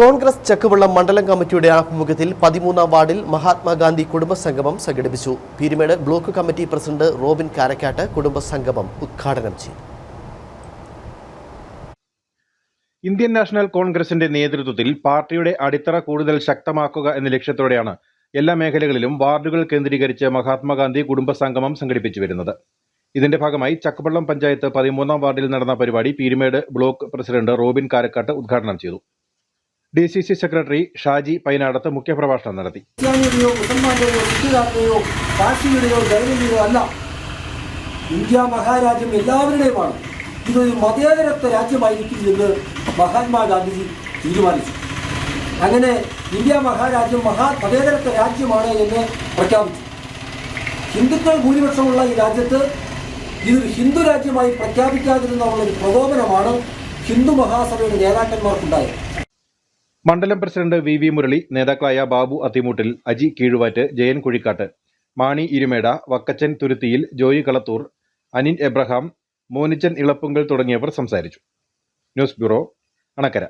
കോൺഗ്രസ് ചക്കവള്ളം മണ്ഡലം കമ്മിറ്റിയുടെ ആഭിമുഖ്യത്തിൽ പതിമൂന്നാം വാർഡിൽ മഹാത്മാഗാന്ധി കുടുംബ സംഗമം സംഘടിപ്പിച്ചു. Peermade block committee president Robin Karakkattu കുടുംബസംഗമം ഉദ്ഘാടനം ചെയ്തു. ഇന്ത്യൻ നാഷണൽ കോൺഗ്രസിന്റെ നേതൃത്വത്തിൽ പാർട്ടിയുടെ അടിത്തറ കൂടുതൽ ശക്തമാക്കുക എന്ന ലക്ഷ്യത്തോടെയാണ് എല്ലാ മേഖലകളിലും വാർഡുകൾ കേന്ദ്രീകരിച്ച് മഹാത്മാഗാന്ധി കുടുംബസംഗമം സംഘടിപ്പിച്ചു വരുന്നത്. ഇതിന്റെ ഭാഗമായി ചക്കപ്പള്ളം പഞ്ചായത്ത് പതിമൂന്നാം വാർഡിൽ നടന്ന പരിപാടി Peerumedu block president Robin Karakkattu ഉദ്ഘാടനം ചെയ്തു. D C C secretary Shaji Painadathu മുഖ്യപ്രഭാഷണം നടത്തി. ഇന്ത്യ മഹാരാജ്യം എല്ലാവരുടെയുമാണ്. ഇതൊരു മതേതരത്വ രാജ്യമായിരിക്കും എന്ന് മഹാത്മാഗാന്ധിജി തീരുമാനിച്ചു. അങ്ങനെ ഇന്ത്യ മഹാരാജ്യം മഹാ മതേതരത്വ രാജ്യമാണ് എന്ന് പ്രഖ്യാപിച്ചു. ഹിന്ദുക്കൾ ഭൂരിപക്ഷമുള്ള ഈ രാജ്യത്ത് ഇതൊരു ഹിന്ദു രാജ്യമായി പ്രഖ്യാപിക്കാതിരുന്നുള്ള ഒരു പ്രകോപനമാണ് ഹിന്ദു മഹാസഭയുടെ നേതാക്കന്മാർക്കുണ്ടായത്. മണ്ഡലം പ്രസിഡന്റ് വി വി മുരളി നേതാക്കളായ ബാബു അത്തിമൂട്ടിൽ അജി കീഴുവാറ്റ് ജയൻ കുഴിക്കാട്ട് മാണി ഇരുമേട വക്കച്ചൻ തുരുത്തിയിൽ ജോയി കളത്തൂർ അനിൻ എബ്രഹാം മോനിച്ചൻ ഇളപ്പുങ്കൽ തുടങ്ങിയവർ സംസാരിച്ചു. News bureau Anakkara.